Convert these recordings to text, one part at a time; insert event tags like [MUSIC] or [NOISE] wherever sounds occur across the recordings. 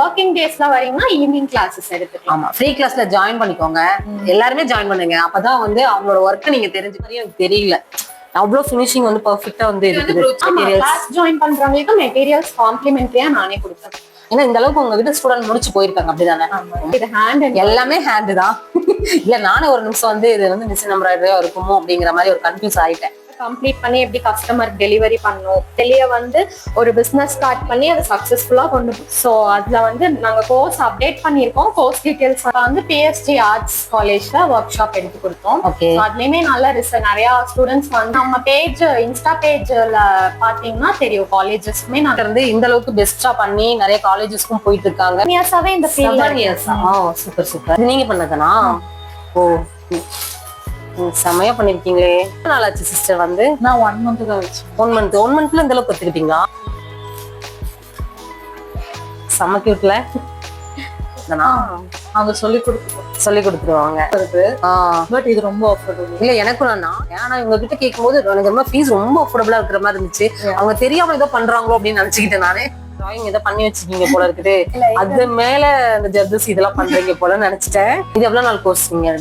Working டேஸ்ல வரீங்கன்னா evening classes எடுத்துக்கலாம். ஆமா ஃப்ரீ கிளாஸ்ல ஜாயின் பண்ணிக்கோங்க. எல்லாருமே ஜாயின் பண்ணுங்க. அப்பதான் வந்து அவங்களோட ஒர்க்கை நீங்க தெரிஞ்ச மாதிரி எனக்கு தெரியல. அவ்வளவு ஃபினிஷிங் வந்து பர்ஃபெக்ட்டா வந்து இருக்குது. கிளாஸ் ஜாயின் பண்றவங்களுக்கு மெட்டீரியல்ஸ் காம்ப்ளிமெண்டரியா நானே கொடுப்பேன். ஏன்னா இந்த அளவுக்கு உங்ககிட்ட ஸ்டூடெண்ட் முடிச்சு போயிருக்காங்க அப்படிதானே? இது ஹேண்ட் எல்லாமே ஹேண்டு தான். [LAUGHS] இல்ல நானே ஒரு நிமிஷம் வந்து இது வந்து மிஷின் எம்ப்ராய்டரியா இருக்குமோ அப்படிங்கிற மாதிரி ஒரு கன்ஃபியூஸ் ஆயிட்டேன். கம்ப்ளீட் பண்ணி எப்படி கஸ்டமர் டெலிவரி பண்ணணும். வெளிய வந்து ஒரு பிசினஸ் ஸ்டார்ட் பண்ணி அதை சக்சஸ்ஃபுல்லா கொண்டு ஸோ அதுல வந்து நாங்க கோர்ஸ் அப்டேட் பண்ணியிருக்கோம். கோர்ஸ் டீடைல்ஸ் வந்து பிஎஸ்டி ஆர்ட்ஸ் காலேஜ்ல ஒர்க் ஷாப் எடுத்து கொடுத்தோம். அதுலயுமே நல்ல ரிசல்ட் நிறைய ஸ்டூடெண்ட்ஸ் வந்து நம்ம பேஜ் இன்ஸ்டா பேஜ்ல பாத்தீங்கன்னா தெரியும். காலேஜஸ்க்குமே நாங்க இருந்து இந்த அளவுக்கு பெஸ்டா பண்ணி நிறைய காலேஜஸ்க்கும் போயிட்டு இருக்காங்க. இயர்ஸாவே இந்த ஃபீல்ட் சூப்பர் சூப்பர் நீங்க பண்ணதானா? ஓ செமையா பண்ணிருக்கீங்களே. நாள் ஆச்சு சிஸ்டர் வந்து? நான் ஒன் மந்த் தான் ஒன் மந்த் ஒன் மந்த்ல இந்த அளவுக்கு கத்துக்கிட்டீங்களா கியூட்ல அவங்க சொல்லி கொடுத்துருக்கோம் சொல்லி கொடுத்துருவாங்க. பட் இது ரொம்ப அஃபோர்டபுள் இல்ல எனக்கும் நான் ஏன்னா இவங்க கிட்ட கேட்கும்போது எனக்கு ரொம்ப ஃபீஸ் ரொம்ப அஃபோர்டபுளா இருக்கிற மாதிரி இருந்துச்சு. அவங்க தெரியாம ஏதோ பண்றாங்களோ அப்படின்னு நினைச்சுக்கிட்டேன் நானே. டிராயிங் ஏதோ பண்ணி வச்சிருக்கீங்க போல இருக்குது. அது மேல இந்த ஜர்தஸ் இதெல்லாம் பண்றீங்க போல நினைச்சிட்டேன். இது எவ்வளவு நாள் கோர்ஸ் நீங்க?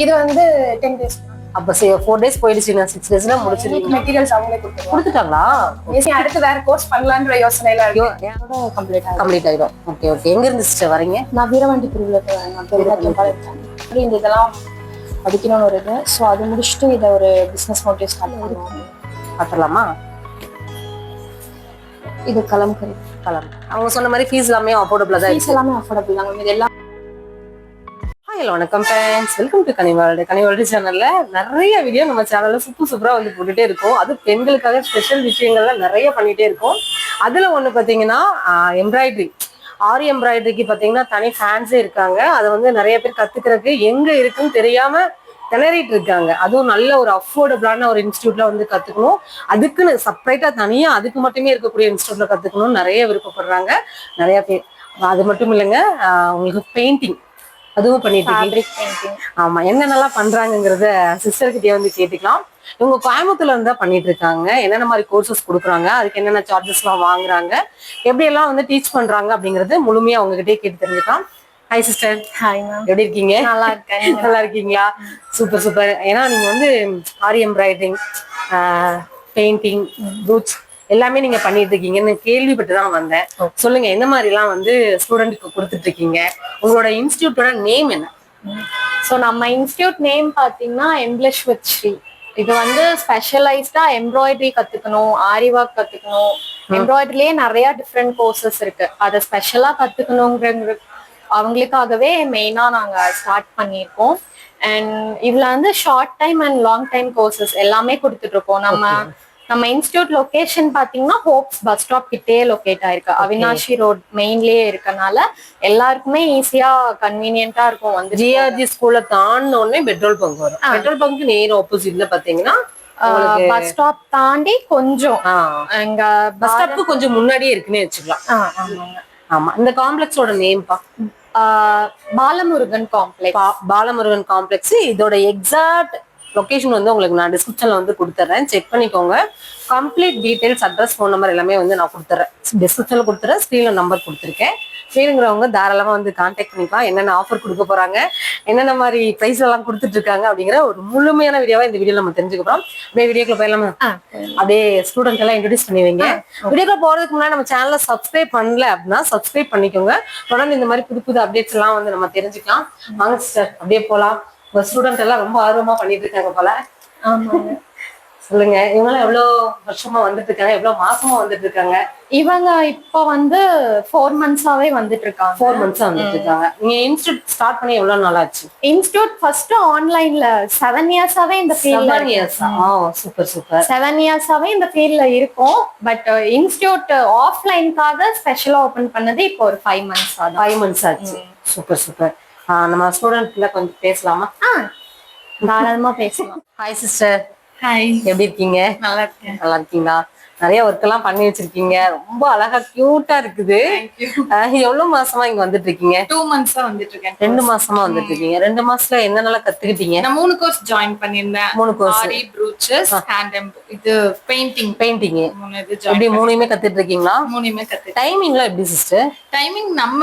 இது வந்து டென் டேஸ் அப்ப ஃபோர் டேஸ் போயிடுச்சு நான் சிக்ஸ் டேஸ்ல முடிச்சிருக்கீங்க மெட்டீரியல்ஸ் அவங்களே கொடுத்துருவோம் கொடுத்துட்டாங்களா? அடுத்து வேற கோர்ஸ் பண்ணலான்ற யோசனையில ஐயோ கம்ப்ளீட் கம்ப்ளீட் ஆயிடும். ஓகே ஓகே எங்க இருந்து சிஸ்டர் வரீங்க? நான் வீரவாண்டி பிரிவில் இந்த இதெல்லாம் படிக்கணும்னு ஒரு இது. ஸோ அது முடிச்சுட்டு இதை ஒரு பிஸ்னஸ் மோட்டிவ் ஸ்டார்ட் பண்ணுவோம். பாத்திரலாமா இது கலம்கரி கலாம் அவங்க சொன்ன மாதிரி ஃபீஸ் எல்லாமே அஃபோர்டபுளா தான் ஃபீஸ் எல்லாமே அஃபோர்டபுள் தாங்க இது எல்லாம் ஹலோ வணக்கம் ஃப்ரெண்ட்ஸ் வெல்கம் டு கனிவாழ்டு கனிவாழ்டு சேனல்ல நிறைய வீடியோ நம்ம சேனல்ல சூப்பர் சூப்பரா வந்து போட்டுட்டே இருக்கோம். அது பெண்களுக்காக ஸ்பெஷல் விஷயங்கள்லாம் நிறைய பண்ணிட்டே இருக்கோம். அதுல ஒண்ணு பாத்தீங்கன்னா எம்ப்ராய்டரி ஆரி எம்ப்ராய்டரிக்கு பாத்தீங்கன்னா தனி ஃபேன்ஸே இருக்காங்க. அதை வந்து நிறைய பேர் கத்துக்கிறதுக்கு எங்க இருக்குன்னு தெரியாம திணறிட்டு இருக்காங்க. அதுவும் நல்ல ஒரு அஃபோர்டபுளான ஒரு இன்ஸ்டியூட்ல வந்து கத்துக்கணும். அதுக்குன்னு செப்பரேட்டா தனியா அதுக்கு மட்டுமே இருக்கக்கூடிய இன்ஸ்டியூட்ல கத்துக்கணும்னு நிறைய விருப்பப்படுறாங்க. நிறைய பேர். அது மட்டும் இல்லைங்க உங்களுக்கு பெயிண்டிங் அதுவும் பண்ணிட்டு ஆமா என்னென்னலாம் பண்றாங்கங்கிறத சிஸ்டர் கிட்டே வந்து கேட்டுக்கலாம். இவங்க கோயம்புத்தூர்ல இருந்தா பண்ணிட்டு இருக்காங்க. என்னென்ன மாதிரி கோர்சஸ் கொடுக்குறாங்க அதுக்கு என்னென்ன சார்ஜஸ் எல்லாம் வாங்குறாங்க எப்படி எல்லாம் வந்து டீச் பண்றாங்க அப்படிங்கறது முழுமையா அவங்க கிட்டே கேட்டு தெரிஞ்சுக்கலாம். ஹாய் சிஸ்டர் ஹாய் மேம் எப்படி இருக்கீங்க? நல்லா இருக்கேன். நல்லா இருக்கீங்களா? சூப்பர் சூப்பர் ஏன்னா நீங்க வந்து ஆரி எம்ப்ராய்டரிங் பெயிண்டிங் ரூட்ஸ் எல்லாமே நீங்க பண்ணிட்டு இருக்கீங்கன்னு கேள்விப்பட்டு தான் வந்தேன். சொல்லுங்க எந்த மாதிரி எல்லாம் வந்து ஸ்டூடெண்ட்டுக்கு கொடுத்துட்டு இருக்கீங்க உங்களோட இன்ஸ்டியூட்டோட நேம் என்ன? ஸோ நம்ம இன்ஸ்டியூட் நேம் பார்த்தீங்கன்னா எம்ப்ளிஷ் வித் ஸ்ரீ இது வந்து ஸ்பெஷலைஸ்டா எம்ப்ராய்டரி கத்துக்கணும் ஆரி ஒர்க் கத்துக்கணும். எம்ப்ராய்டரிலேயே நிறைய டிஃப்ரெண்ட் கோர்சஸ் இருக்கு. அதை ஸ்பெஷலா கத்துக்கணுங்கிற அவங்களுக்காகவே மெயினா நாங்க ஸ்டார்ட் பண்ணியிருக்கோம். அண்ட் இதுல வந்து short time and long time courses எல்லாமே கொடுத்துட்டு இருக்கோம் நம்ம நம்ம இன்ஸ்டியூட் லொகேஷன் பாத்தீங்கன்னா ஹோப்ஸ் பஸ் ஸ்டாப் கிட்டே லொகேட் ஆயிருக்கு. அவினாஷி ரோட் மெயின்லயே இருக்கனால எல்லாருக்குமே ஈஸியா கன்வீனியன்ட்டா இருக்கும் வந்து ஜிஆர்ஜி ஸ்கூல்ல தாண்டின உடனே பெட்ரோல் பங்க் வரும். பெட்ரோல் பங்க் நேர் ஆப்போசிட்ல பாத்தீங்கன்னா பஸ் ஸ்டாப் தாண்டி கொஞ்சம் எங்க பஸ் ஸ்டாப்க்கு கொஞ்சம் முன்னாடியே இருக்குன்னே வச்சுக்கலாம். ஆமா. இந்த காம்ப்ளெக்ஸோட நேம் பா. பாலமுருகன் காம்ப்ளெக்ஸ் பாலமுருகன் காம்ப்ளெக்ஸ் இதோட எக்ஸாக்ட் லொகேஷன் வந்து உங்களுக்கு நான் டிஸ்கிரிப்ஷன்ல வந்து கொடுத்துட்றேன் செக் பண்ணிக்கோங்க. Complete details address phone number எல்லாமே வந்து நான் கொடுத்துறேன். டிஸ்கிரிப்ஷன்ல கொடுத்துறேன். ஸ்க்ரீன்ல நம்பர் கொடுத்துருக்கேன். வேணுங்கிறவங்க தாராளமா வந்து கான்டாக்ட் பண்ணிக்கலாம். என்னென்ன ஆஃபர் கொடுக்க போறாங்க என்னென்ன மாதிரி ப்ரைஸ் எல்லாம் கொடுத்துட்டு இருக்காங்க அப்படிங்கிற ஒரு முழுமையான வீடியோவா இந்த வீடியோல நம்ம தெரிஞ்சுக்க போறோம். அப்படியே வீடியோக்குள்ள போயிடலாமா? அப்படியே ஸ்டூடெண்ட் எல்லாம் இன்ட்ரடியூஸ் பண்ணி வைங்க வீடியோக்குள்ள போறதுக்கு முன்னாடி நம்ம சேனலை சப்ஸ்கிரைப் பண்ணல அப்படின்னா சப்ஸ்கிரைப் பண்ணிக்கோங்க. தொடர்ந்து இந்த மாதிரி புது புது அப்டேட்ஸ் எல்லாம் வந்து நம்ம தெரிஞ்சுக்கலாம். வாங்க சிஸ்டர் அப்படியே போலாம். உங்க ஸ்டூடெண்ட் எல்லாம் ரொம்ப ஆர்வமா பண்ணிட்டு இருக்காங்க போல. ஆமாங்க. சொல்லுங்க இவங்கெல்லாம் எவ்வளவு வருஷமா வந்துட்டு இருக்காங்க? எவ்வளவு மாசமா வந்துட்டு இருக்காங்க? இவங்க இப்ப வந்து ஃபோர் மந்த்ஸாவே வந்துட்டு இருக்காங்க. ஃபோர் மந்த்ஸா வந்துட்டு இருக்காங்க. நீங்க இன்ஸ்டியூட் ஸ்டார்ட் பண்ணி எவ்வளவு நாள் ஆச்சு? இன்ஸ்டியூட் ஃபர்ஸ்ட் ஆன்லைன்ல செவன் இயர்ஸாவே இந்த ஃபீல்ட்ல இயர்ஸ் சூப்பர் சூப்பர் செவன் இயர்ஸாவே இந்த ஃபீல்ட்ல இருக்கும். பட் இன்ஸ்டியூட் ஆஃப்லைனுக்காக ஸ்பெஷலா ஓபன் பண்ணது இப்போ ஒரு ஃபைவ் மந்த்ஸ் ஆகும் ஃபைவ் மந்த்ஸ் ஆச்சு. சூப்பர் சூப்பர் நம்ம ஸ்டூடெண்ட்ல கொஞ்சம் பேசலாமா? தாராளமா பேசலாம். ஹாய் சிஸ்டர் ஹாய் எப்படி இருக்கீங்க? நல்லா இருக்கேன். நல்லா இருக்கீங்களா? நிறைய ஒர்க் எல்லாம் பண்ணி வச்சிருக்கீங்க. ரொம்ப அழகா கியூட்டா இருக்குது. எவ்வளவு மாசமா இங்க வந்துட்டு இருக்கீங்க டூ மந்த்ஸா வந்துட்டு இருக்கேன் ரெண்டு மாசமா வந்துட்டு இருக்கீங்க ரெண்டு மாசத்துல என்னென்னலாம் கத்துக்கிட்டீங்க? நான் மூணு கோர்ஸ் ஜாயின் பண்ணியிருந்தேன். மூணு கோர்ஸ் ஆரி ப்ரூச்சஸ் ஹேண்ட் இது பெயிண்டிங் பெயிண்டிங் எப்படி மூணுமே கத்துட்டு இருக்கீங்களா மூணுமே கத்து டைமிங்லாம் எப்படி சிஸ்டர் டைமிங் நம்ம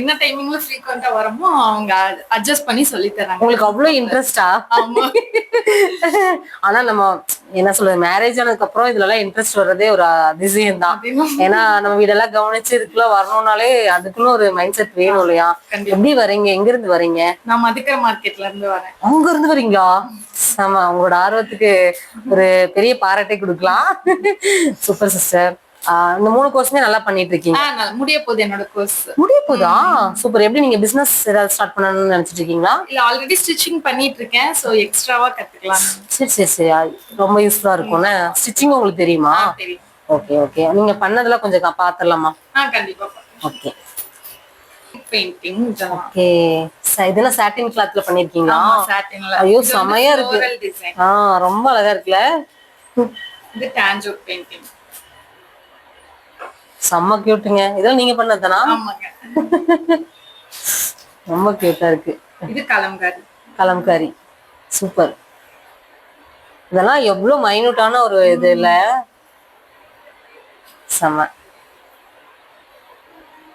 என்ன டைமிங்ல ஃப்ரீக்வெண்டா வரமோ அவங்க அட்ஜஸ்ட் பண்ணி சொல்லி தராங்க. உங்களுக்கு அவ்வளவு இன்ட்ரெஸ்டா ஆனா நம்ம என்ன சொல்றது மேரேஜ் ஆனதுக்கு அப்புறம் இதுல எல்லாம் இன்ட்ரெஸ்ட் வர்றதே ஒரு அதிசயம். தான் ஏன்னா நம்ம வீடெல்லாம் கவனிச்சு இதுக்குள்ள வரணும்னாலே அதுக்குள்ள ஒரு மைண்ட் செட் வேணும் இல்லையா. எப்படி வரீங்க எங்க இருந்து வரீங்க நான் மதுக்கரை மார்க்கெட்ல இருந்து வரேன். அங்க இருந்து வரீங்களா ஆமா உங்களோட ஆர்வத்துக்கு ஒரு பெரிய பாராட்டை கொடுக்கலாம். [LAUGHS] சூப்பர் சிஸ்டர் இந்த மூணு கோர்ஸுமே நல்லா பண்ணிட்டு இருக்கீங்க முடிய போகுது என்னோட கோர்ஸ் முடிய போதா? சூப்பர். எப்படி நீங்க பிசினஸ் ஏதாவது ஸ்டார்ட் பண்ணணும்னு நினைச்சிட்டு இருக்கீங்களா இல்ல ஆல்ரெடி ஸ்டிச்சிங் பண்ணிட்டு இருக்கேன் சோ எக்ஸ்ட்ராவா கத்துக்கலாம் சரி சரி சரி. ரொம்ப யூஸ்ஃபுல்லா இருக்கும்ல? ஸ்டிச்சிங் உங்களுக்கு தெரியுமா? Okay okay. நீங்க பண்ணதெல்லாம் கொஞ்சம் பாத்துடலாமா? கண்டிப்பா ஓகே. Painting okay. இதெல்லாம் சாட்டின் கிளாத்ல பண்ணிருக்கீங்களா? ஐயோ, செமையா இருக்கு. ஆ ரொம்ப அழகா இருக்குல்ல? இது டாஞ்சூர் பெயிண்டிங் செம்ம கியூட்டுங்க இதெல்லாம் நீங்க பண்ணதானா ரொம்ப கியூட்டா இருக்கு. இது கலம்காரி. கலம்காரி. சூப்பர். இதெல்லாம் எவ்வளவு மைனூட்டான ஒரு இது இல்ல செம்ம.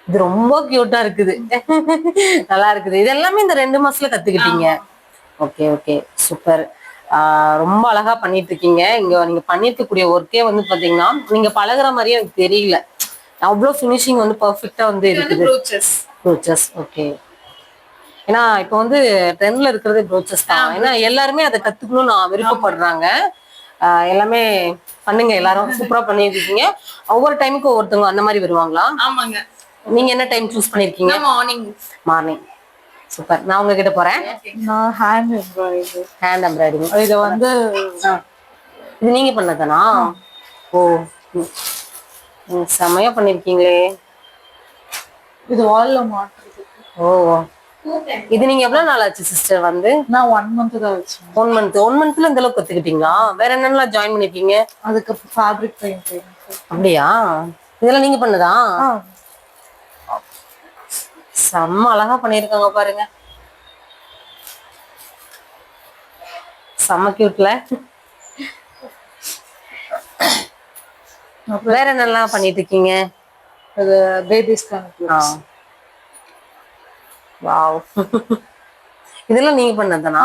இது ரொம்ப கியூட்டா இருக்குது. நல்லா இருக்குது. இது எல்லாமே இந்த ரெண்டு மாசத்துல கத்துக்கிட்டீங்க. Okay okay super. ரொம்ப அழகா பண்ணிட்டு இருக்கீங்க. இங்க நீங்க பண்ணிருக்கக்கூடிய ஒர்க்கே வந்து பாத்தீங்கன்னா நீங்க பழகுற மாதிரியே எனக்கு தெரியல. அவ்வளவு ஃபினிஷிங் வந்து பர்ஃபெக்டா வந்து இருக்குது. ப்ரூச்சஸ் ஓகே ஏன்னா இப்போ வந்து ட்ரெண்ட்ல இருக்கிறது ப்ரோச்சஸ் தான். ஏன்னா எல்லாருமே அதை கத்துக்கணும்னு நான் விருப்பப்படுறாங்க. எல்லாமே பண்ணுங்க எல்லாரும். [LAUGHS] சூப்பரா பண்ணிருக்கீங்க ஒவ்வொரு டைமுக்கும் ஒவ்வொருத்தவங்க அந்த மாதிரி வருவாங்களா? ஆமாங்க. நீங்க என்ன டைம் சூஸ் பண்ணிருக்கீங்க? மார்னிங் மார்னிங் சூப்பர் நான் உங்ககிட்ட போறேன். நான் ஹேண்ட் எம்ப்ராய்டரி ஹேண்ட் எம்ப்ராய்டிங் இதை வந்து இது நீங்க பண்ணதானா? ஓ. செமையா பண்ணிருக்கீங்களே. இது வால்ல மாட்டுறது. ஓ இது நீங்க எவ்வளவு நாள் ஆச்சு சிஸ்டர் வந்து? நான் ஒன் மந்த் தான் வச்சேன் ஒன் மந்த் ஒன் மந்த்ல இந்த அளவுக்கு கத்துக்கிட்டீங்களா? வேற என்னென்னலாம் ஜாயின் பண்ணிருக்கீங்க? அதுக்கு ஃபேப்ரிக் பெயிண்டிங் அப்படியா? இதெல்லாம் நீங்க பண்ணதா? செம்ம அழகா பண்ணிருக்காங்க பாருங்க. செம்ம கியூட்ல வேற என்னெல்லாம் பண்ணிட்டு இருக்கீங்க அது பேபிஸ்க்கான. வாவ். இதெல்லாம் நீங்க பண்ணதானா?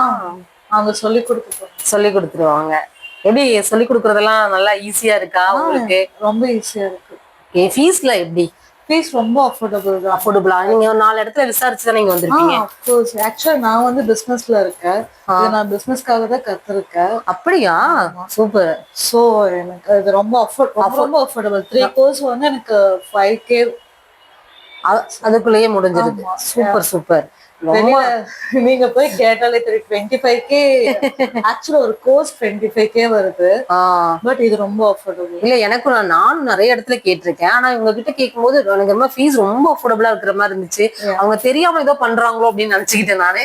அவங்க சொல்லி கொடுத்து சொல்லி கொடுத்துருவாங்க. எப்படி சொல்லி கொடுக்கறதெல்லாம் நல்லா ஈஸியா இருக்கா உங்களுக்கு? ரொம்ப ஈஸியா இருக்கு. ஃபீஸ்ல எப்படி? ஃபீஸ் ரொம்ப அஃபோர்டபுள் தான். அஃபோர்டபுளா நீங்க ஒரு நாலு இடத்துல விசாரிச்சு தான் நீங்க வந்திருக்கீங்க? ஆக்சுவலா நான் வந்து பிசினஸ்ல இருக்கேன். இது நான் பிசினஸ்க்காக தான் கத்துருக்கேன். அப்படியா? சூப்பர். ஸோ எனக்கு இது ரொம்ப அஃபோர்ட் ரொம்ப அஃபோர்டபுள் த்ரீ கோர்ஸ் வந்து எனக்கு ஃபைவ் கே அதுக்குள்ளேயே முடிஞ்சிருது. ஆமா. Super super. நீங்க போய் கேட்டாலே தெரியும். டுவெண்ட்டி ஃபைவ் கே ஆக்சுவலா ஒரு கோர்ஸ் டுவெண்ட்டி ஃபைவ் கே வருது பட் இது ரொம்ப அஃபோர்டபுள் இல்ல எனக்கும் நான் நானும் நிறைய இடத்துல கேட்டிருக்கேன். ஆனா இவங்க கிட்ட கேட்கும்போது எனக்கு ரொம்ப ஃபீஸ் ரொம்ப அஃபோர்டபுளா இருக்கிற மாதிரி இருந்துச்சு. அவங்க தெரியாம ஏதோ பண்றாங்களோ அப்படின்னு நினைச்சுக்கிட்டேன் நானே.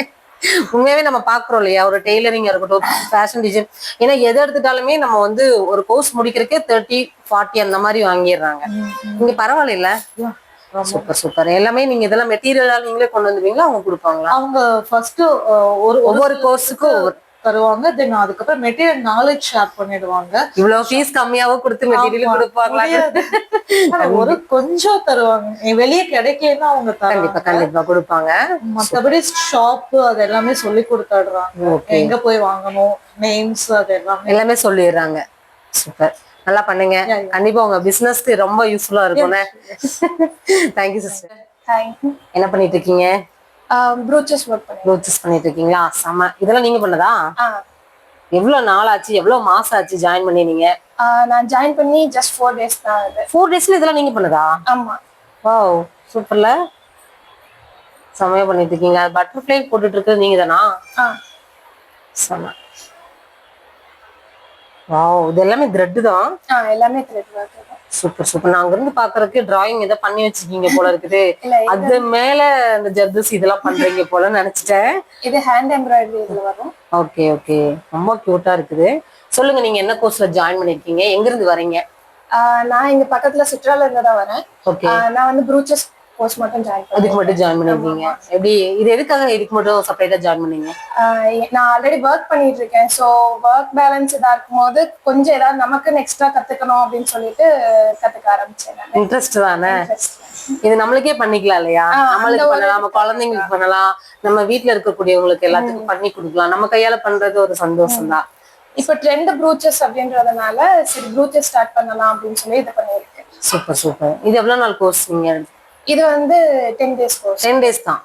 உண்மையாவே நம்ம பாக்குறோம் இல்லையா? ஒரு டெய்லரிங் இருக்கட்டும் ஃபேஷன் டிசைன் ஏன்னா எதை எடுத்துட்டாலுமே நம்ம வந்து ஒரு கோர்ஸ் முடிக்கிறதுக்கே தேர்ட்டி ஃபார்ட்டி அந்த மாதிரி வாங்கிடுறாங்க. இங்க பரவாயில்ல சூப்பர் சூப்பர். எல்லாமே நீங்க இதெல்லாம் மெட்டீரியல் நீங்களே கொண்டு வந்துருவீங்களா அவங்க கொடுப்பாங்களா? அவங்க ஃபர்ஸ்ட் ஒரு ஒவ்வொரு கோர்ஸுக்கும் ஒவ்வொரு தருவாங்க. தென் அதுக்கப்புறம் மெட்டீரியல் நாலேஜ் ஷேர் பண்ணிடுவாங்க. இவ்வளவு ஃபீஸ் கம்மியாவோ கொடுத்து மெட்டீரியல் கொடுப்பாங்களா ஒரு கொஞ்சம் தருவாங்க. வெளியே கிடைக்கலன்னா அவங்க கண்டிப்பா தருவாங்க கண்டிப்பா. கொடுப்பாங்க. மத்தபடி ஷாப் அது எல்லாமே சொல்லி கொடுத்துடுறாங்க. எங்க போய் வாங்கணும்? நேம்ஸ் அது எல்லாமே. எல்லாமே சொல்லிடுறாங்க. சூப்பர். நல்லா பண்ணுங்க. கண்டிப்பா உங்க பிசினஸ்க்கு ரொம்ப யூஸ்ஃபுல்லா இருக்கும்ல. தேங்க்யூ சிஸ்டர் என்ன பண்ணிட்டு இருக்கீங்க ப்ரூச்சஸ் ப்ரோச்சஸ் பண்ணிட்டு இருக்கீங்களா செம. இதெல்லாம் நீங்க பண்ணதா? எவ்வளவு நாள் ஆச்சு? எவ்வளவு மாசம் ஆச்சு ஜாயின் பண்ணினீங்க? ஆ, நான் ஜாயின் பண்ணி ஜஸ்ட் ஃபோர் டேஸ் தான் ஃபோர் டேஸ்ல இதெல்லாம் நீங்க பண்ணதா? ஆமா. வாவ் சூப்பர்ல செமையா பண்ணிட்டு இருக்கீங்க பட்டர்ஃப்ளை போட்டுட்டு இருக்கிறது நீங்க தானா செம. வாவ் இது எல்லாமே த்ரெட் தான்? ஆ எல்லாமே த்ரெட் ஒர்க் சூப்பர் சூப்பர் நான் அங்க இருந்து பாக்குறதுக்கு டிராயிங் ஏதோ பண்ணி வச்சிருக்கீங்க போல இருக்குது. [LAUGHS] அது மேல இந்த ஜர்தஸ் இதெல்லாம் பண்றீங்க போல நினைச்சிட்டேன். இது ஹேண்ட் எம்ப்ராய்டரி இதுல வரும். ஓகே ஓகே ரொம்ப கியூட்டா இருக்குது. சொல்லுங்க நீங்க என்ன கோர்ஸ்ல ஜாயின் பண்ணிருக்கீங்க? எங்க இருந்து வரீங்க நான் இங்க பக்கத்துல சிட்ரால இருந்து தான் வரேன். நான் வந்து ப்ரூச்சஸ் கோர்ஸ் மட்டும் ஜாயின் அதுக்கு மட்டும் ஜாயின் பண்ணிருக்கீங்க. எப்படி இது எதுக்காக இதுக்கு மட்டும் செப்பரேட்டா ஜாயின் பண்ணீங்க? நான் ஆல்ரெடி ஒர்க் பண்ணிட்டு இருக்கேன் ஸோ ஒர்க் பேலன்ஸ் இதா இருக்கும்போது கொஞ்சம் ஏதாவது நமக்கு எக்ஸ்ட்ரா கத்துக்கணும் அப்படின்னு சொல்லிட்டு கத்துக்க ஆரம்பிச்சேன் இன்ட்ரெஸ்ட் தானே? இது நம்மளுக்கே பண்ணிக்கலாம் இல்லையா? நம்மளுக்கு பண்ணலாம் நம்ம குழந்தைங்களுக்கு பண்ணலாம். நம்ம வீட்ல இருக்கக்கூடியவங்களுக்கு எல்லாத்துக்கும் பண்ணி கொடுக்கலாம். நம்ம கையால பண்றது ஒரு சந்தோஷம் தான் இப்போ ட்ரெண்ட் ப்ரூச்சஸ் அப்படின்றதுனால சரி ப்ரூச்சஸ் ஸ்டார்ட் பண்ணலாம் அப்படின்னு சொல்லி இது பண்ணியிருக்கேன். Super super. இது எவ்வளவு நாள் கோர்ஸ் நீங்க இது வந்து ten days course ten days தான்.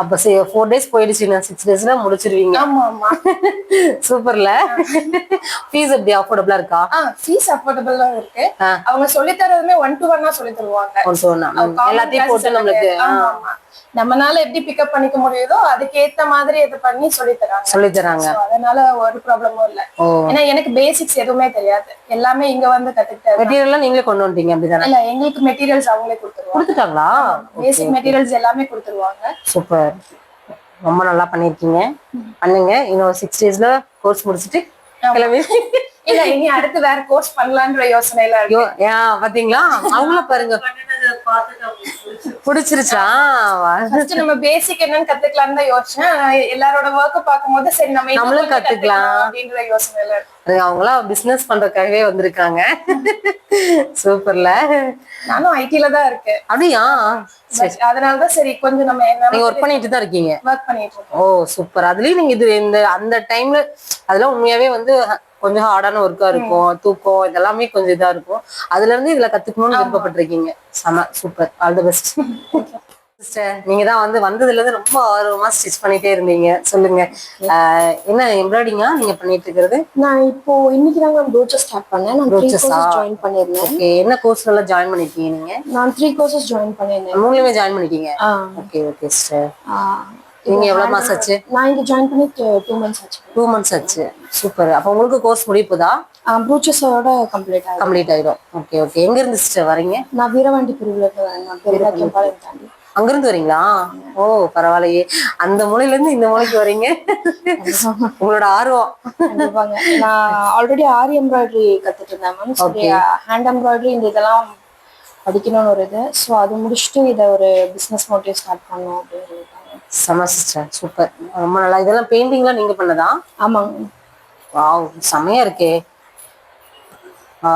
அப்ப ஃபோர் டேஸ் போயிடுச்சு நான் சிக்ஸ் டேஸ்ல முடிச்சிருவீங்க. ஆமா ஆமா. [LAUGHS] சூப்பர்ல ஃபீஸ் எப்படி அஃபோர்டபுளா இருக்கா? ஃபீஸ் அஃபோர்டபுளா இருக்கு. அவங்க சொல்லி தரதுமே ஒன் டு ஒன்னா சொல்லி தருவாங்க ஒன்று சொன்னா Common எல்லாத்தையும் போட்டு நம்மளுக்கு. நம்மனால எப்படி பிக்கப் பண்ணிக்க முடியுதோ அதுக்கு ஏத்த மாதிரி இது பண்ணி சொல்லி தராங்க சொல்லி தராங்க அதனால ஒரு ப்ராப்ளமும் இல்ல. ஏன்னா எனக்கு பேசிக்ஸ் எதுவுமே தெரியாது. எல்லாமே இங்க வந்து கத்துக்கிட்டது மெட்டீரியல்லாம் நீங்களே கொண்டு வந்துட்டீங்க அப்படிதானே? இல்ல எங்களுக்கு மெட்டீரியல்ஸ் அவங்களே கொடுத்துருவாங்க. கொடுத்துட்டாங்களா? பேசிக் மெட்டீரியல்ஸ் எல்லாமே கொடுத்துருவாங்க. சூப்பர் ரொம்ப நல்லா பண்ணிருக்கீங்க பண்ணுங்க. இன்னொரு சிக்ஸ் டேஸ்ல கோர்ஸ் முடிச்சிட்டு கிளம்பி. இல்ல இனி அடுத்து வேற கோர்ஸ் பண்ணலான்ற யோசனையில பாத்தீங்களா? அவங்கள பாருங்க. பிடிச்சிருச்சா? ஃபர்ஸ்ட் நம்ம பேசிக் என்னன்னு கத்துக்கலாம்னு தான் யோசிச்சேன். எல்லாரோட ஒர்க் பார்க்கும்போது சரி நம்ம நம்மளும் கத்துக்கலாம். கத்துக்கலாம். அப்படின்ற யோசனையில பிசினஸ் பண்றதுக்காகவே வந்திருக்காங்க. சூப்பர்ல நானும் ஐடில தான் இருக்கேன். அப்படியா? அதனாலதான் சரி கொஞ்சம் நம்ம நீங்க ஒர்க் பண்ணிட்டு தான் இருக்கீங்க. ஒர்க் பண்ணிட்டு ஓ சூப்பர் அதுலயும் நீங்க இது இந்த அந்த டைம்ல அதெல்லாம் உண்மையாவே வந்து கொஞ்சம் ஹார்டான ஒர்க்கா இருக்கும். தூக்கம் இதெல்லாமே கொஞ்சம் இதா இருக்கும். அதுல இருந்து இதுல கத்துக்கணும்னு விருப்பப்பட்டிருக்கீங்க. செம super all the best sister நீங்க தான் வந்து வந்ததுல இருந்து ரொம்ப ஆர்வமா ஸ்டிச் பண்ணிட்டே இருந்தீங்க. சொல்லுங்க. என்ன எம்ப்ராய்டிங்கா நீங்க பண்ணிட்டு இருக்கிறது? நான் இப்போ இன்னைக்கு தான் மேம் ப்ரோச்சஸ் ஸ்டார்ட் பண்ணேன். நான்? கோர்சஸ் ஜாயின் பண்ணிருந்தேன் ஓகே என்ன கோர்ஸ் எல்லாம் ஜாயின் பண்ணிருக்கீங்க நீங்க? நான் த்ரீ கோர்சஸ் ஜாயின் பண்ணிருந்தேன் மூணுலயுமே ஜாயின் பண்ணிட்டீங்க? ஆ, ஓகே ஓகே சிஸ்டர் நீங்க எவ்வளவு மாசம் ஆச்சு? நான் இங்க ஜாயின் பண்ணி டூ மந்த்ஸ் ஆச்சு. டூ மந்த்ஸ் ஆச்சு. சூப்பர் அப்ப உங்களுக்கு கோர்ஸ் முடிப்புதா ப்ரூச்சஸோட கம்ப்ளீட் ஆகும் கம்ப்ளீட் ஆயிடும். ஓகே ஓகே எங்க இருந்து சிஸ்டர் வரீங்க? நான் வீரவாண்டி பிரிவுல இருந்து வரேன். நான் பெரியபாக்கியம் பாளையம் தாண்டி. அங்க இருந்து வரீங்களா? ஓ பரவாயில்லையே. அந்த மூலையில இருந்து இந்த மூலைக்கு வரீங்க. உங்களோட ஆர்வம். நான் ஆல்ரெடி ஆரி எம்ப்ராய்டரி கத்துட்டு இருந்தேன் மேம் ஹேண்ட் எம்ப்ராய்டரி இந்த இதெல்லாம் படிக்கணும்னு ஒரு இது. ஸோ அது முடிச்சுட்டு இதை ஒரு பிஸ்னஸ் மோட்டிவ் ஸ்டார்ட் பண்ணணும் அப்படின்னு சொல்லிட்டாங்க. செம சிஸ்டர் சூப்பர் ரொம்ப நல்லா. இதெல்லாம் பெயிண்டிங்லாம் நீங்க பண்ணதா? ஆமாங்க. வாவ் செமையா இருக்கே. ஆ.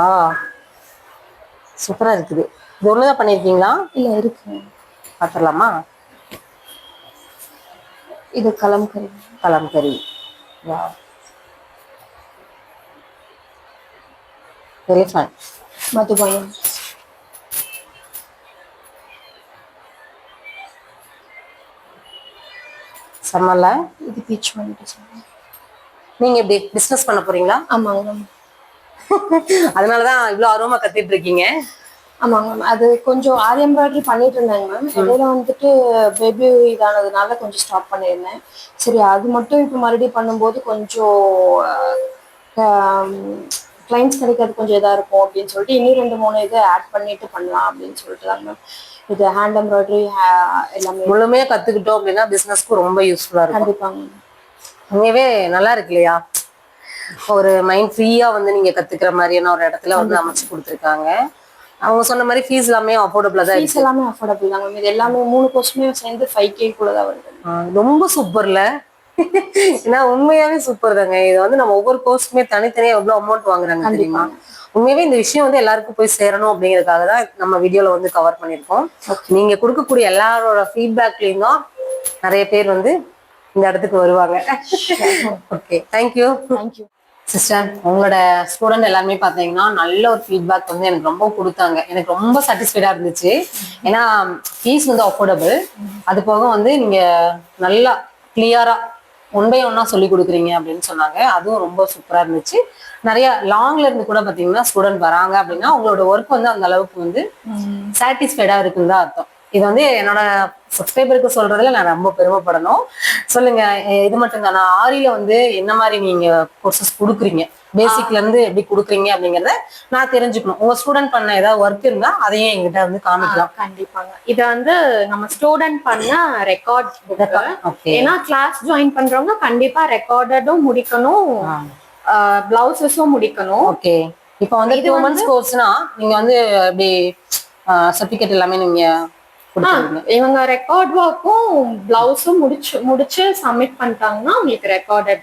சூப்பரா இருக்குது. இது ஒண்ணுதான் பண்ணிருக்கீங்களா? இல்ல இருக்குங்க பாத்துடலாமா இது Kalamkari Kalamkari wow. Very fine மதுபாயம் செம்மல்ல? இது பீச் பண்ணிட்டு நீங்க எப்படி பிசினஸ் பண்ண போறீங்களா? ஆமாங்க. அதனாலதான் இவ்வளவு ஆர்வமா கத்திட்டு இருக்கீங்க ஆமாங்க மேம் அது கொஞ்சம் ஆரி எம்ப்ராய்டரி பண்ணிட்டு இருந்தாங்க மேம். இடையில வந்துட்டு பேபி இதானதுனால கொஞ்சம் ஸ்டாப் பண்ணியிருந்தேன். சரி அது மட்டும் இப்போ மறுபடியும் பண்ணும்போது கொஞ்சம் கிளைண்ட்ஸ் கிடைக்கிறது கொஞ்சம் இதாக இருக்கும் அப்படின்னு சொல்லிட்டு இன்னும் ரெண்டு மூணு இது ஆட் பண்ணிட்டு பண்ணலாம் அப்படின்னு சொல்லிட்டு தாங்க மேம். இது ஹேண்ட் எம்ப்ராய்டரி எல்லாமே. முழுமையா கத்துக்கிட்டோம் அப்படின்னா பிசினஸ்க்கு ரொம்ப யூஸ்ஃபுல்லா இருக்கும். கண்டிப்பாங்க. உண்மையாவே நல்லா இருக்கு இல்லையா? ஒரு மைண்ட் ஃப்ரீயா வந்து நீங்க கத்துக்கிற மாதிரியான ஒரு இடத்துல வந்து அமைச்சு கொடுத்துருக்காங்க. அவங்க சொன்ன மாதிரி ஃபீஸ் எல்லாமே அஃபோர்டபுளா தான் ஃபீஸ் எல்லாமே அஃபோர்டபுள் தாங்க மேம் இது எல்லாமே மூணு கோர்ஸுமே சேர்ந்து ஃபைவ் கே குள்ள தான் வருது ரொம்ப சூப்பர்ல ஏன்னா உண்மையாவே சூப்பர் தாங்க. இது வந்து நம்ம ஒவ்வொரு கோர்ஸ்க்குமே தனித்தனியா எவ்வளவு அமௌண்ட் வாங்குறாங்க தெரியுமா? உண்மையாவே இந்த விஷயம் வந்து எல்லாருக்கும் போய் சேரணும் அப்படிங்கறதுக்காக தான் நம்ம வீடியோல வந்து கவர் பண்ணிருக்கோம் நீங்க கொடுக்கக்கூடிய எல்லாரோட ஃபீட்பேக்லயும் தான் நிறைய பேர் வந்து இந்த இடத்துக்கு வருவாங்க. Okay thank you thank you sister உங்களோட ஸ்டூடெண்ட் எல்லாருமே பார்த்தீங்கன்னா நல்ல ஒரு ஃபீட்பேக் வந்து எனக்கு ரொம்ப கொடுத்தாங்க. எனக்கு ரொம்ப சாட்டிஸ்ஃபைடா இருந்துச்சு. ஏன்னா ஃபீஸ் வந்து அஃபோர்டபுள் அது போக வந்து நீங்க நல்லா கிளியரா ஒன் பை ஒன்னா சொல்லி கொடுக்குறீங்க அப்படின்னு சொன்னாங்க. அதுவும் ரொம்ப சூப்பரா இருந்துச்சு. நிறைய லாங்ல இருந்து கூட பாத்தீங்கன்னா ஸ்டூடெண்ட் வராங்க அப்படின்னா உங்களோட ஒர்க் வந்து அந்த அளவுக்கு வந்து சாட்டிஸ்ஃபைடா இருக்குன்னு தான் அர்த்தம். இது வந்து என்னோட சப்ஸ்கிரைபருக்கு சொல்றதுல நான் ரொம்ப பெருமைப்படணும். சொல்லுங்க இது மட்டும் தானா ஆரியில வந்து என்ன மாதிரி நீங்க கோர்சஸ் கொடுக்குறீங்க? பேசிக்ல இருந்து எப்படி கொடுக்குறீங்க அப்படிங்கறத நான் தெரிஞ்சுக்கணும். உங்க ஸ்டூடெண்ட் பண்ண ஏதாவது ஒர்க் இருந்தா அதையும் என்கிட்ட வந்து காமிக்கலாம். கண்டிப்பாங்க. இது வந்து நம்ம ஸ்டூடெண்ட் பண்ண ரெக்கார்ட் ஏன்னா கிளாஸ் ஜாயின் பண்றவங்க கண்டிப்பா ரெக்கார்டடும் முடிக்கணும். பிளவுசஸும் முடிக்கணும். ஓகே இப்போ வந்து டூ மந்த்ஸ் கோர்ஸ்னா நீங்க வந்து இப்படி சர்டிபிகேட் எல்லாமே நீங்க இவங்க ரெக்கார்ட் ஒர்க்கும் பிளவுஸும் முடிச்சு முடிச்சு சப்மிட் பண்ணிட்டாங்கன்னா உங்களுக்கு ரெக்கார்டட்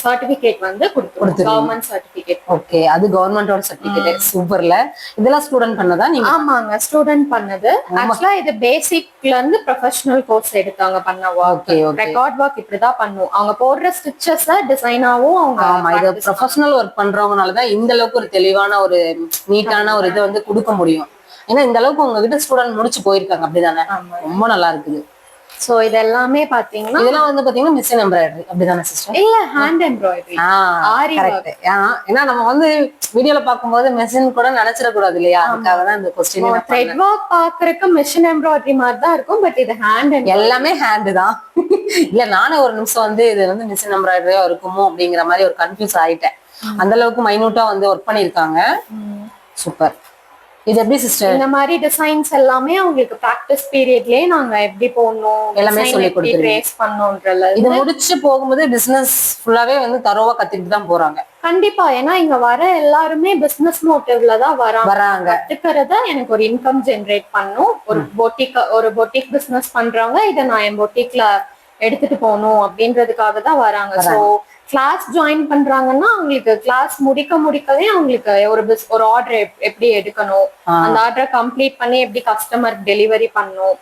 சர்டிபிகேட் வந்து கொடுத்துருவோம். கவர்மெண்ட் சர்டிபிகேட் ஓகே அது கவர்மெண்டோட சர்டிபிகேட் சூப்பர்ல. இதெல்லாம் ஸ்டூடெண்ட் பண்ணதா நீங்க? ஆமாங்க ஸ்டூடெண்ட் பண்ணது. ஆக்சுவலா இது பேசிக்ல இருந்து ப்ரொஃபஷனல் கோர்ஸ் எடுத்தாங்க பண்ண ஓகே ரெக்கார்ட் ஒர்க் இப்படிதான் பண்ணுவோம். அவங்க போடுற ஸ்டிச்சஸ் டிசைனாவும் அவங்க ஆமா இது ப்ரொஃபஷனல் ஒர்க் பண்றவங்கனாலதான் இந்த அளவுக்கு ஒரு தெளிவான ஒரு நீட்டான ஒரு இதை வந்து கொடுக்க முடியும். ஏன்னா இந்த அளவுக்கு உங்ககிட்ட ஸ்டூடெண்ட் முடிச்சு போயிருக்காங்க. அப்படிதானே? ரொம்ப நல்லா இருக்குது. சோ இது எல்லாமே பாத்தீங்கன்னா இதெல்லாம் வந்து பாத்தீங்கன்னா மிஷின் எம்ப்ராய்டரி அப்படிதானே சிஸ்டர் இல்ல ஹேண்ட் எம்ப்ராய்டரி கரெக்ட் ஏன்னா நம்ம வந்து வீடியோல பாக்கும்போது மெஷின் கூட நினைச்சிடக்கூடாது இல்லையா? அதுக்காக தான் இந்த கொஸ்டின் த்ரெட் ஒர்க் பாக்குறதுக்கு மிஷின் எம்ப்ராய்டரி மாதிரி தான் இருக்கும் பட் இது ஹேண்ட் எல்லாமே ஹேண்டு தான். [LAUGHS] இல்ல நானே ஒரு நிமிஷம் வந்து இது வந்து மிஷின் எம்ப்ராய்டரியா இருக்குமோ அப்படிங்கிற மாதிரி ஒரு கன்ஃபியூஸ் ஆயிட்டேன். அந்த அளவுக்கு மைனூட்டா வந்து ஒர்க் பண்ணிருக்காங்க சூப்பர் இது எப்படி சிஸ்டர் இந்த மாதிரி டிசைன்ஸ் எல்லாமே அவங்களுக்கு பிராக்டிஸ் பீரியட்லயே நாங்க எப்படி போடணும் எல்லாமே. ட்ரேஸ் பண்ணோன்றல இது முடிச்சு போகும்போது பிசினஸ் ஃபுல்லாவே வந்து தரோவா கத்துக்கிட்டு தான் போறாங்க. கண்டிப்பா. ஏன்னா இங்க வர எல்லாருமே பிசினஸ் மோட்டிவ்ல தான் வராங்க. வராங்க. கத்துக்கிறத எனக்கு ஒரு இன்கம் ஜெனரேட் பண்ணும். ஒரு பொட்டிக் ஒரு பொட்டிக் பிசினஸ் பண்றவங்க இதை நான் என் பொட்டிக்ல எடுத்துட்டு போகணும் அப்படின்றதுக்காக தான் வராங்க. சோ கிளாஸ் ஜாயின் பண்றாங்கன்னா அவங்களுக்கு கிளாஸ் முடிக்க முடிக்கவே அவங்களுக்கு ஒரு பிஸ் ஒரு ஆர்டர் எப்படி எடுக்கணும். அந்த ஆர்டரை கம்ப்ளீட் பண்ணி எப்படி கஸ்டமருக்கு டெலிவரி பண்ணணும்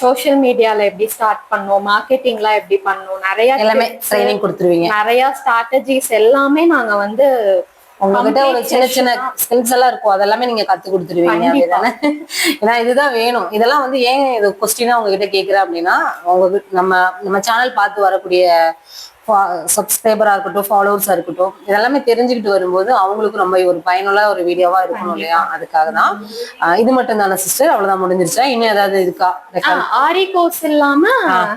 சோஷியல் மீடியால எப்படி ஸ்டார்ட் பண்ணணும் மார்க்கெட்டிங்ல எப்படி பண்ணணும் நிறைய எல்லாமே ட்ரைனிங் கொடுத்துருவீங்க. நிறைய ஸ்ட்ராட்டஜிஸ் எல்லாமே நாங்க வந்து உங்ககிட்ட ஒரு சின்ன சின்ன ஸ்கில்ஸ் எல்லாம் இருக்கும். அதெல்லாமே நீங்க கத்து கொடுத்துருவீங்க. [LAUGHS] ஏன்னா இதுதான் வேணும். இதெல்லாம் வந்து ஏன் இது கொஸ்டினா உங்ககிட்ட கேக்குறேன் அப்படின்னா உங்க நம்ம நம்ம சேனல் பார்த்து வரக்கூடிய சப்ஸ்கிரைபரா இருக்கட்டும் ஃபாலோவர்ஸா இருக்கட்டும் இதெல்லாமே தெரிஞ்சுக்கிட்டு வரும்போது அவங்களுக்கும் ரொம்ப ஒரு பயனுள்ள ஒரு வீடியோவா இருக்கணும் இல்லையா? அதுக்காக தான். இது மட்டும் தானே சிஸ்டர் அவ்வளவுதான் முடிஞ்சிருச்சா? இன்னும் ஏதாவது இருக்கா? ஆரி கோர்ஸ் இல்லாம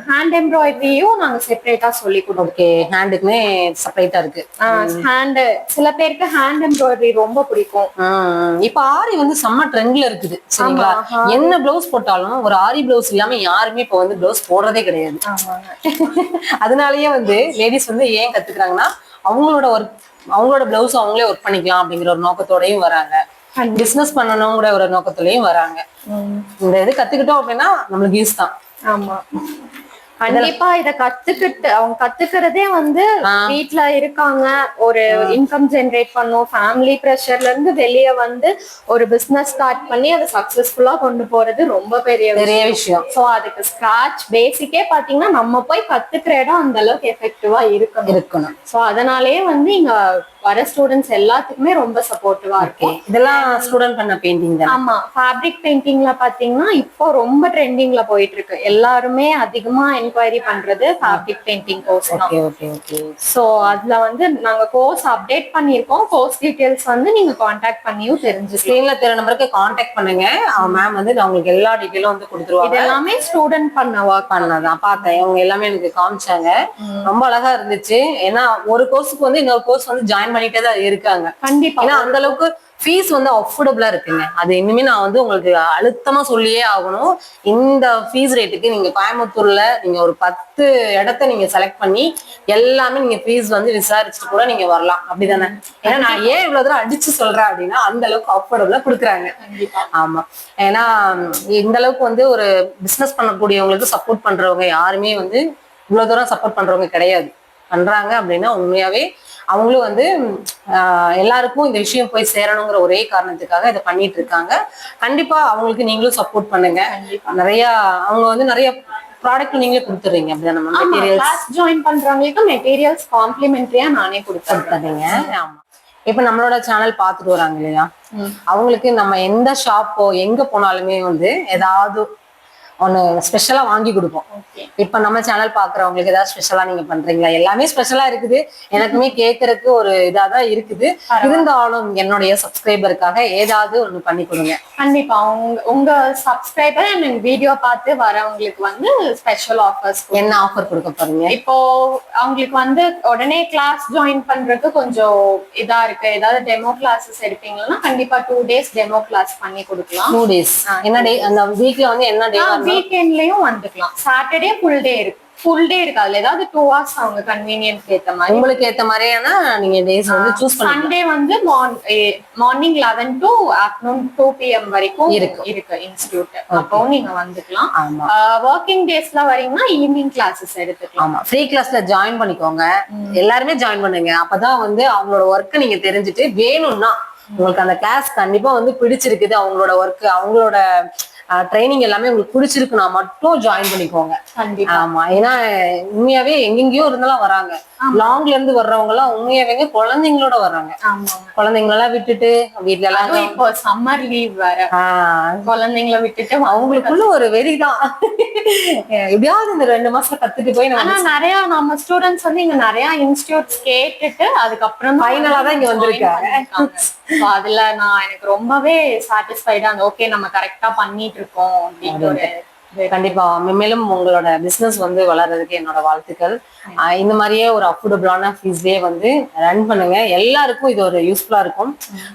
ஹேண்ட் எம்ப்ராய்டரியும் நாங்க செப்பரேட்டா சொல்லி கொடுப்போம் ஓகே ஹேண்டுக்குமே செப்பரேட்டா இருக்கு. ஹேண்ட் சில பேருக்கு ஹேண்ட் எம்ப்ராய்டரி ரொம்ப பிடிக்கும். இப்ப ஆரி வந்து செம்ம ட்ரெண்ட்ல இருக்குது சரிங்களா? என்ன பிளவுஸ் போட்டாலும் ஒரு ஆரி பிளவுஸ் இல்லாம யாருமே இப்ப வந்து பிளவுஸ் போடுறதே கிடையாது. [LAUGHS] அதனாலயே வந்து லேடிஸ் வந்து ஏன் கத்துக்கிறாங்கன்னா அவங்களோட ஒர்க் அவங்களோட பிளவுஸ் அவங்களே ஒர்க் பண்ணிக்கலாம் அப்படிங்கிற ஒரு நோக்கத்தோடயும் வராங்க. பிசினஸ் பண்ணணுங்கிற ஒரு நோக்கத்திலயும் வராங்க. இந்த இது கத்துக்கிட்டோம் அப்படின்னா நம்மளுக்கு யூஸ் தான். ஆமா. கண்டிப்பா இத கத்துக்கிட்டு அவங்க கத்துக்கிறதே வந்து. வீட்ல இருக்காங்க. ஒரு இன்கம் ஜெனரேட் பண்ணும். ஃபேமிலி ப்ரெஷர்ல இருந்து வெளிய வந்து ஒரு பிசினஸ் ஸ்டார்ட் பண்ணி அதை சக்சஸ்ஃபுல்லா கொண்டு போறது ரொம்ப பெரிய பெரிய விஷயம். சோ அதுக்கு ஸ்கிராச் பேசிக்கே பாத்தீங்கன்னா நம்ம போய் கத்துக்கிற இடம் அந்த அளவுக்கு எஃபெக்டிவா இருக்கணும். இருக்கணும். சோ அதனாலயே வந்து இங்க வர ஸ்டூடெண்ட்ஸ் எல்லாத்துக்குமே ரொம்ப சப்போர்ட்டிவா இருக்கும் இதெல்லாம் ஸ்டூடெண்ட் பண்ண பெயிண்டிங் தானே? ஆமா ஃபேப்ரிக் பெயிண்டிங்ல பாத்தீங்கன்னா இப்போ ரொம்ப ட்ரெண்டிங்ல போயிட்டு இருக்கு. எல்லாருமே அதிகமா என்கொயரி பண்றது fabric painting course okay okay okay. So அதுல வந்து நாங்க கோர்ஸ் அப்டேட் பண்ணிருக்கோம் கோர்ஸ் டீடைல்ஸ் வந்து நீங்க காண்டாக்ட் பண்ணியும் தெரிஞ்சுக்கலாம். ஸ்கிரீன்ல தெரிய நம்பருக்கு காண்டாக்ட் பண்ணுங்க. மேம் வந்து உங்களுக்கு எல்லா டீட்டெயிலும் வந்து இது கொடுத்துருவாங்க. எல்லாமே ஸ்டூடெண்ட் பண்ண ஒர்க் பண்ணதான். பார்த்தேன். அவங்க எல்லாமே எனக்கு காமிச்சாங்க. ரொம்ப அழகா இருந்துச்சு. ஏன்னா ஒரு கோர்ஸுக்கு வந்து இன்னொரு கோர்ஸ் வந்து ஜாயின் பண்ணிட்டே தான் இருக்காங்க. கண்டிப்பா. ஏன்னா அந்த அளவுக்கு ஃபீஸ் வந்து அஃபோர்டபுளா இருக்குங்க. அது இனிமே நான் வந்து உங்களுக்கு அழுத்தமா சொல்லியே ஆகணும். இந்த ஃபீஸ் ரேட்டுக்கு நீங்க கோயம்புத்தூர்ல நீங்க ஒரு பத்து இடத்த நீங்க செலக்ட் பண்ணி எல்லாமே நீங்க ஃபீஸ் வந்து விசாரிச்சுட்டு கூட நீங்க வரலாம். அப்படிதானே? ஏன்னா நான் ஏன் இவ்வளவு தூரம் அடிச்சு சொல்றேன் அப்படின்னா அந்த அளவுக்கு அஃபோர்டபுளா கொடுக்குறாங்க. கண்டிப்பா. ஆமா. ஏன்னா இந்த அளவுக்கு வந்து ஒரு பிசினஸ் பண்ணக்கூடியவங்களுக்கு சப்போர்ட் பண்றவங்க யாருமே வந்து இவ்வளவு தூரம் சப்போர்ட் பண்றவங்க கிடையாது. பண்றாங்க அப்படின்னா உண்மையாவே அவங்களும் வந்து எல்லாருக்கும் இந்த விஷயம் போய் சேரணுங்கிற ஒரே காரணத்துக்காக இதை பண்ணிட்டு இருக்காங்க கண்டிப்பா அவங்களுக்கு நீங்களும் சப்போர்ட் பண்ணுங்க. நிறைய அவங்க வந்து நிறைய ப்ராடக்ட் நீங்களே கொடுத்துறீங்க அப்படிதான் நம்ம மெட்டீரியல்ஸ் கிளாஸ் ஜாயின் பண்றவங்களுக்கு மெட்டீரியல்ஸ் காம்ப்ளிமெண்டரியா நானே கொடுத்தேன் தரீங்க ஆமா. இப்ப நம்மளோட சேனல் பாத்துட்டு வராங்க இல்லையா? அவங்களுக்கு நம்ம எந்த ஷாப்போ எங்க போனாலுமே வந்து ஏதாவது ஒண்ணு ஸ்பெஷலா வாங்கி கொடுப்போம். இப்ப நம்ம சேனல் பாக்குறவங்களுக்கு ஏதாவது ஸ்பெஷலா நீங்க பண்றீங்களா? எல்லாமே ஸ்பெஷலா இருக்குது. எனக்குமே கேட்கறதுக்கு ஒரு இதா தான் இருக்குது. இருந்தாலும் என்னுடைய சப்ஸ்கிரைபருக்காக ஏதாவது ஒண்ணு பண்ணி கொடுங்க. கண்டிப்பா. உங்க உங்க சப்ஸ்கிரைபர் எனக்கு வீடியோ பார்த்து வரவங்களுக்கு வந்து ஸ்பெஷல் ஆஃபர்ஸ் என்ன ஆஃபர் கொடுக்க போறீங்க? இப்போ அவங்களுக்கு வந்து உடனே கிளாஸ் ஜாயின் பண்றதுக்கு கொஞ்சம் இதா இருக்கு. ஏதாவது டெமோ கிளாஸஸ் எடுப்பீங்கன்னா கண்டிப்பா டூ டேஸ் டெமோ கிளாஸ் பண்ணி கொடுக்கலாம். டூ டேஸ் என்ன டே அந்த வீக்ல வந்து என்ன டே வீக்கெண்ட்லயும் வந்துக்கலாம். சாட்டர்டே ஃபுல் டே இருக்கு. ஃபுல் டே இருக்கு. அதுல ஏதாவது டூ ஹவர்ஸ் அவங்க கன்வீனியன்ட் ஏத்த மாதிரி. உங்களுக்கு ஏத்த மாதிரியான நீங்க டேஸ் வந்து சூஸ் பண்ணிக்கலாம் சண்டே வந்து morning eleven to afternoon two PM வரைக்கும் இருக்கு. இருக்கு இன்ஸ்டியூட் அப்போ நீங்க வந்துக்கலாம். ஆமா. ஒர்க்கிங் டேஸ்ல வரீங்கன்னா ஈவினிங் கிளாஸஸ் எடுத்துக்கலாம். ஆமா. ஃப்ரீ கிளாஸ்ல ஜாயின் பண்ணிக்கோங்க. எல்லாருமே ஜாயின் பண்ணுங்க. அப்பதான் வந்து அவங்களோட ஒர்க் நீங்க தெரிஞ்சுட்டு வேணும்னா உங்களுக்கு அந்த கிளாஸ் கண்டிப்பா வந்து பிடிச்சிருக்குது. அவங்களோட ஒர்க் அவங்களோட ட்ரைனிங் எல்லாமே உங்களுக்கு பிடிச்சிருக்குன்னா மட்டும் ஜாயின் பண்ணிக்கோங்க. கண்டிப்பா. ஆமா ஏன்னா உண்மையாவே எங்கெங்கயோ இருந்தாலும் வராங்க. லாங்ல இருந்து வர்றவங்க எல்லாம் உண்மையாவே குழந்தைங்களோட வர்றாங்க. ஆமாங்க. குழந்தைங்களெல்லாம் விட்டுட்டு வீட்ல எல்லாம் இப்போ சம்மர் லீவ் வேற. குழந்தைங்களை விட்டுட்டு அவங்களுக்கு அவங்களுக்குள்ள ஒரு வெறிதான் எப்படியாவது இந்த ரெண்டு மாசம் கத்துட்டு போய் ஆனா நிறைய நம்ம ஸ்டூடெண்ட்ஸ் வந்து இங்க நிறைய இன்ஸ்டியூட்ஸ் கேட்டுட்டு அதுக்கப்புறம் ஆ தான் இங்க வந்திருக்காங்க. அதுல நான் எனக்கு ரொம்பவே சாட்டிஸ்ஃபைடா ஓகே நம்ம கரெக்டா பண்ணிட்டு இருக்கோம் அப்படின்ற ஒரு இது. கண்டிப்பா. மேலும் உங்களோட பிசினஸ் வந்து வளர்றதுக்கு என்னோட வாழ்த்துக்கள். இந்த மாதிரியே ஒரு அஃபோர்டபுளான ஃபீஸ்லயே வந்து ரன் பண்ணுங்க. எல்லாருக்கும் இது ஒரு யூஸ்ஃபுல்லா இருக்கும்.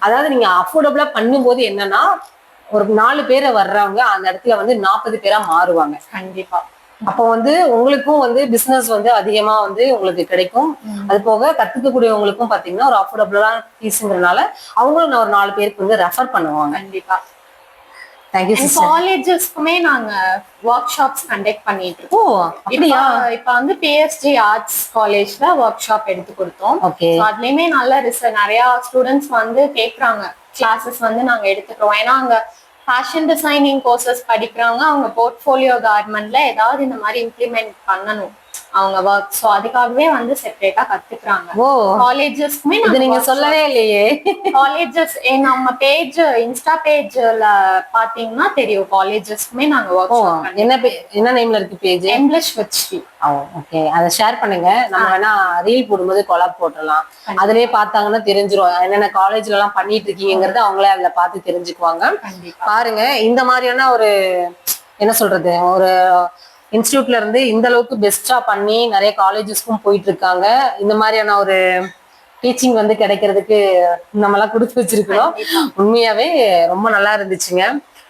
அதாவது நீங்க அஃபோர்டபுளா பண்ணும்போது என்னன்னா ஒரு நாலு பேரை வர்றவங்க அந்த இடத்துல வந்து நாற்பது பேரா மாறுவாங்க. கண்டிப்பா. அப்போ வந்து உங்களுக்கும் வந்து பிசினஸ் வந்து அதிகமா வந்து உங்களுக்கு கிடைக்கும். அது போக கத்துக்கக்கூடியவங்களுக்கும் பாத்தீங்கன்னா ஒரு அஃபோர்டபுளான ஃபீஸுங்கிறனால அவங்களும் நான் ஒரு நாலு பேருக்கு வந்து ரெஃபர் பண்ணுவாங்க. கண்டிப்பா. காலேஜஸ்க்குமே நாங்க ஒர்க் ஷாப்ஸ் கண்டக்ட் பண்ணிட்டு இருக்கோம். ஓ அப்படியா? இப்ப வந்து பிஎஸ்ஜி ஆர்ட்ஸ் காலேஜ்ல ஒர்க் ஷாப் எடுத்து கொடுத்தோம். ஓகே அதுலயுமே நல்ல ரிசல்ட் நிறைய ஸ்டூடெண்ட்ஸ் வந்து கேக்குறாங்க. கிளாஸஸ் வந்து நாங்க எடுத்துக்கிறோம். ஏன்னா அங்க ஃபேஷன் டிசைனிங் கோர்சஸ் படிக்கிறவங்க அவங்க போர்ட்ஃபோலியோ கார்மெண்ட்ல ஏதாவது இந்த மாதிரி இம்ப்ளிமெண்ட் பண்ணணும். அவங்க ஒர்க் ஸோ அதுக்காகவே வந்து செப்பரேட்டா கத்துக்கிறாங்க. ஓ. காலேஜஸ்க்குமே இது நீங்க சொல்லவே இல்லையே. காலேஜஸ் நம்ம பேஜ் இன்ஸ்டா பேஜ்ல பாத்தீங்கன்னா தெரியும். காலேஜஸ்க்குமே நாங்க ஒர்க் என்ன என்ன நேம்ல இருக்கு பேஜ் இங்கிலீஷ் வச்சு ஓகே அதை ஷேர் பண்ணுங்க. நம்ம வேணா ரீல் போடும்போது கொலாப் போட்டுடலாம். அதுலயே பார்த்தாங்கன்னா தெரிஞ்சிரும். என்னென்ன காலேஜ்ல எல்லாம் பண்ணிட்டு இருக்கீங்கிறத அவங்களே அதுல பார்த்து தெரிஞ்சுக்குவாங்க. பாருங்க இந்த மாதிரியான ஒரு என்ன சொல்றது? ஒரு இன்ஸ்டியூட்ல இருந்து இந்த அளவுக்கு பெஸ்டா பண்ணி நிறைய காலேஜஸ்க்கும் போயிட்டு இருக்காங்க இந்த மாதிரியான ஒரு டீச்சிங் வந்து கிடைக்கிறதுக்கு நம்மலாம் கொடுத்து வச்சிருக்கிறோம். உண்மையாவே ரொம்ப நல்லா இருந்துச்சுங்க.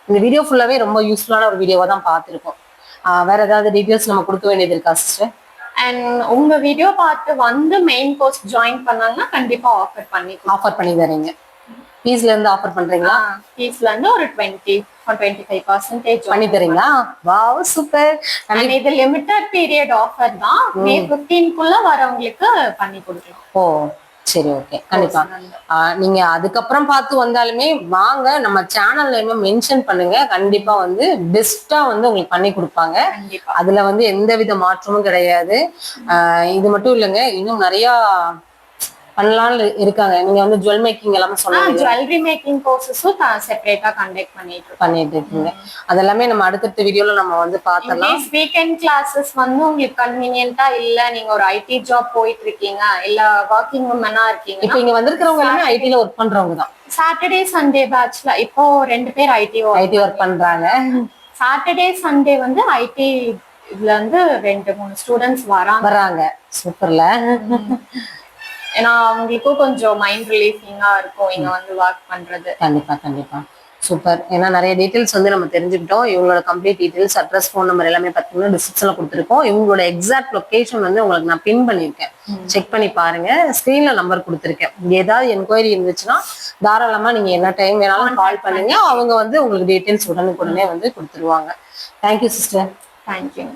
இந்த வீடியோ ஃபுல்லாவே ரொம்ப யூஸ்ஃபுல்லான ஒரு வீடியோவா தான் பார்த்துருக்கோம். வேற ஏதாவது டீட்டெயில்ஸ் நம்ம கொடுக்க வேண்டியது இருக்கா சிஸ்டர் அண்ட் உங்க வீடியோ பார்த்து வந்து மெயின் கோர்ஸ் ஜாயின் பண்ணாங்கன்னா கண்டிப்பா ஆஃபர் பண்ணி ஆஃபர் பண்ணி தரீங்க. ஃபீஸ்ல இருந்து ஆஃபர் பண்றீங்களா? ஃபீஸ்ல இருந்து ஒரு டுவெண்ட்டி டுவெண்ட்டி ஃபைவ் பர்சன்டேஜ் பண்ணி தரீங்களா வாவ் சூப்பர் இது லிமிட்டட் பீரியட் ஆஃபர் தான். மே குள்ள வரவங்களுக்கு பண்ணி கொடுக்கலாம். ஓ சரி ஓகே கண்டிப்பா. நீங்க அதுக்கப்புறம் பார்த்து வந்தாலுமே வாங்க நம்ம சேனல்ல மென்ஷன் பண்ணுங்க. கண்டிப்பா வந்து பெஸ்டா வந்து உங்களுக்கு பண்ணி கொடுப்பாங்க. அதுல வந்து எந்த வித மாற்றமும் கிடையாது. இது மட்டும் இல்லைங்க இன்னும் நிறைய பண்ணலாம்னு இருக்காங்க. நீங்க வந்து ஜுவல் மேக்கிங் எல்லாமே சொன்னீங்க. ஜுவல்லரி மேக்கிங் கோர்சஸும் செப்பரேட்டா கண்டக்ட் பண்ணிட்டு பண்ணிட்டு இருக்கீங்க. அதெல்லாமே நம்ம அடுத்தடுத்த வீடியோல நம்ம வந்து பார்த்தலாம் வீக்கெண்ட் கிளாஸஸ் வந்து உங்களுக்கு கன்வீனியன்ட்டா இல்ல நீங்க ஒரு ஐடி ஜாப் போயிட்டு இருக்கீங்க இல்ல ஒர்க்கிங் உமனா இருக்கீங்க இப்ப இங்க வந்திருக்கிறவங்க எல்லாமே ஐடில ஒர்க் பண்றவங்க தான் சாட்டர்டே சண்டே பேட்ச்ல இப்போ ரெண்டு பேர் ஐடி ஐடி ஒர்க் பண்றாங்க. சாட்டர்டே சண்டே வந்து ஐடி இதுல இருந்து ரெண்டு மூணு ஸ்டூடெண்ட்ஸ் வராங்க. வர்றாங்க சூப்பர்ல ஏன்னா அவங்களுக்கும் கொஞ்சம் மைண்ட் ரிலீஃபிங்கா இருக்கும் இங்க வந்து ஒர்க் பண்றது. கண்டிப்பா கண்டிப்பா. சூப்பர் ஏன்னா நிறைய டீடைல்ஸ் வந்து நம்ம தெரிஞ்சுக்கிட்டோம். இவங்களோட complete details address phone number எல்லாமே பார்த்தீங்கன்னா டிஸ்கிரிப்ஷன்ல கொடுத்துருக்கோம். இவங்களோட எக்ஸாக்ட் லொகேஷன் வந்து உங்களுக்கு நான் பின் பண்ணியிருக்கேன். செக் பண்ணி பாருங்க. ஸ்க்ரீன்ல நம்பர் கொடுத்துருக்கேன். ஏதாவது என்கொயரி இருந்துச்சுன்னா தாராளமா நீங்க என்ன டைம் வேணாலும் கால் பண்ணுங்க. அவங்க வந்து உங்களுக்கு டீடைல்ஸ் உடனுக்குடனே வந்து கொடுத்துருவாங்க. Thank you sister thank you